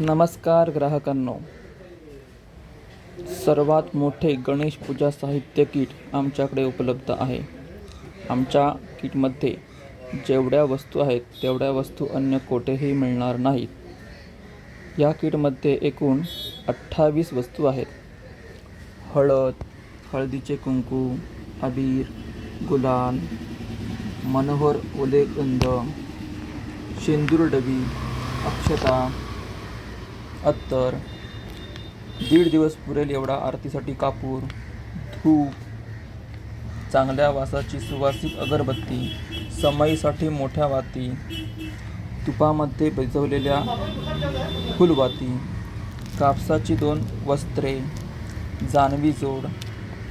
नमस्कार ग्राहकांनो. सर्वात मोठे गणेश पूजा साहित्य किट आमच्याकडे उपलब्ध आहे. आमच्या किटमध्ये जेवढ्या वस्तू आहेत तेवढ्या वस्तू अन्य कोठेही मिळणार नाहीत. या किटमध्ये एकूण अठ्ठावीस वस्तू आहेत. हळद हळदीचे कुंकू अबीर गुलाल मनोहर ओले गंध शेंदूर डबी अक्षता अत्तर. दीड दिवस पुरेल एवढा आरतीसाठी कापूर धूप चांगल्या वासाची सुवासिक अगरबत्ती समईसाठी मोठ्या वाती तुपामध्ये भिजवलेल्या फुलवाती कापसाची दोन वस्त्रे जानवी जोड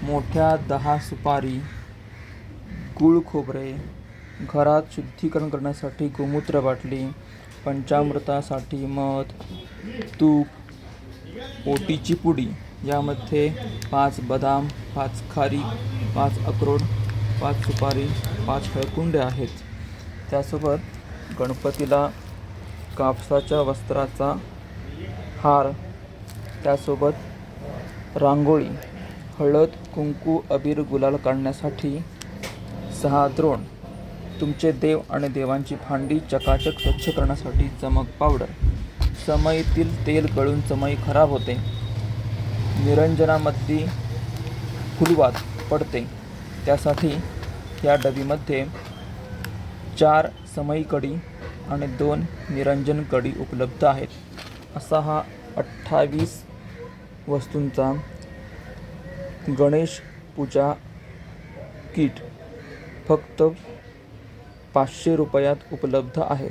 मोठ्या दहा सुपारी गूळ खोबरे घरात शुद्धीकरण करण्यासाठी गोमूत्र बाटली पंचामृतासाठी मध तूप ओटीची पुडी यामध्ये पाच बदाम पाच खारी पाच अक्रोड पाच सुपारी पाच हळकुंडे आहेत. त्यासोबत गणपतीला कापसाच्या वस्त्राचा हार त्यासोबत रांगोळी हळद कुंकू अबीर गुलाल काढण्यासाठी सहा द्रोण तुमचे देव आणि देवांची भांडी चकाचक स्वच्छ करण्यासाठी चमक पावडर समईतील तेल गळून समई खराब होते. निरंजनामध्ये फुलवात पडते. त्यासाठी या डबीमध्ये चार समई कडी आणि दोन निरंजन कडी उपलब्ध आहेत. असा हा अठ्ठावीस वस्तूंचा गणेश पूजा किट फक्त पाचशे रुपयात उपलब्ध आहे.